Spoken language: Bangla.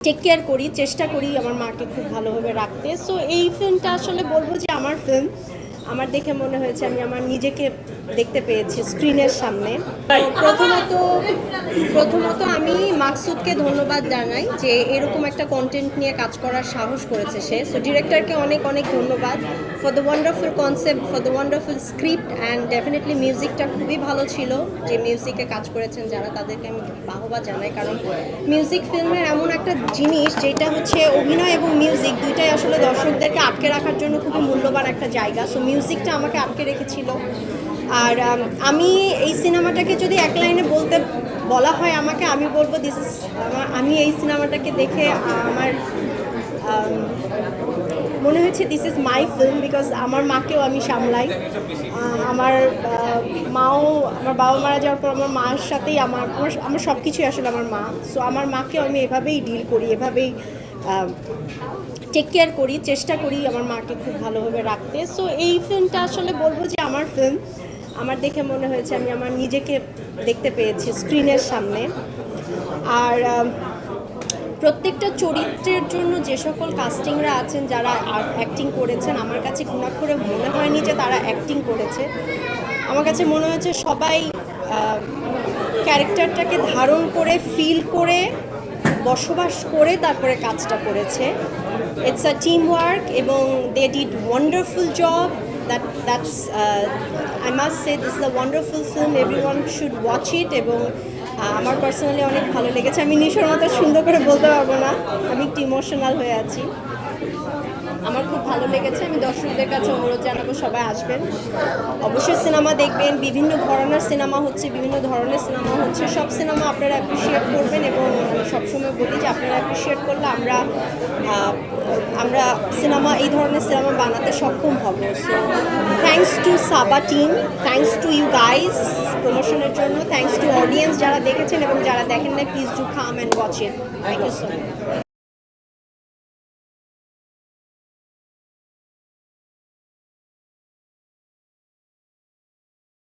টেক কেয়ার করি, চেষ্টা করি আমার মাকে খুব ভালোভাবে রাখতে। সো এই ফিল্মটা আসলে বলব যে আমার ফিল্ম আমার দেখে মনে হয়েছে আমি আমার নিজেকে দেখতে পেয়েছি স্ক্রিনের সামনে। প্রথমত প্রথমত আমি মাকসুদকে ধন্যবাদ জানাই যে এরকম একটা কন্টেন্ট নিয়ে কাজ করার সাহস করেছে সে। সো ডিরেক্টরকে অনেক অনেক ধন্যবাদ for the wonderful concept for the wonderful script and definitely মিউজিকটা খুবই ভালো ছিল যে মিউজিকে কাজ করেছেন যারা, তাদেরকে আমি বাহবা জানাই। কারণ মিউজিক ফিল্মের এমন একটা জিনিস যেটা হচ্ছে অভিনয় এবং মিউজিক দুইটাই আসলে দর্শকদেরকে আটকে রাখার জন্য খুবই মূল্যবান একটা জায়গা। সো মিউজিকটা আমাকে আটকে রেখেছিল। আর, আমি এই সিনেমাটাকে যদি এক লাইনে বলতে, বলা হয় আমাকে, আমি বলব দিস ইস আমি এই সিনেমাটাকে দেখে আমার মনে হয়েছে this is my film because আমার মাকেও আমি সামলাই। আমার মাও, আমার বাবা মারা যাওয়ার পর আমার মার সাথেই আমার আমার আমার সব কিছুই আসলে আমার মা। সো আমার মাকেও আমি এভাবেই ডিল করি, এভাবেই টেক কেয়ার করি, চেষ্টা করি আমার মাকে খুব ভালোভাবে রাখতে। সো এই ফিল্মটা আসলে বলব যে আমার ফিল্ম আমার দেখে মনে হয়েছে আমি আমার নিজেকে দেখতে পেয়েছি স্ক্রিনের সামনে। আর প্রত্যেকটা চরিত্রের জন্য যে সকল কাস্টিংরা আছেন, যারা অ্যাক্টিং করেছেন, আমার কাছে ঘুণাক্ষরে মনে হয়নি যে তারা অ্যাক্টিং করেছে। আমার কাছে মনে হয়েছে সবাই ক্যারেক্টারটাকে ধারণ করে ফিল করে, বসবাস করে তারপরে কাজটা করেছে। ইটস আ টিম ওয়ার্ক এবং they did wonderful job that that's I must say this is a wonderful film every one should watch it এবং আহ, আমার পার্সোনালি অনেক ভালো লেগেছে। আমি নিশোর মতো সুন্দর করে বলতে পারব না। আমি একটু ইমোশনাল হয়ে আছি। আমার খুব ভালো লেগেছে। আমি দর্শকদের কাছে অনুরোধ জানাব সবাই আসবেন। অবশ্যই সিনেমা দেখবেন। বিভিন্ন ধরনের সিনেমা হচ্ছে বিভিন্ন ধরনের সিনেমা হচ্ছে। সব সিনেমা আপনারা অ্যাপ্রিসিয়েট করবেন এবং সবসময় বলি যে আপনারা অ্যাপ্রিসিয়েট করলে আমরা আমরা সিনেমা এই ধরনের সিনেমা বানাতে সক্ষম হব। So thanks to Saba team thanks to you guys প্রমোশনের জন্য থ্যাংকস টু অডিয়েন্স যারা দেখেছেন এবং যারা দেখেন না please do come and watch it thank you so much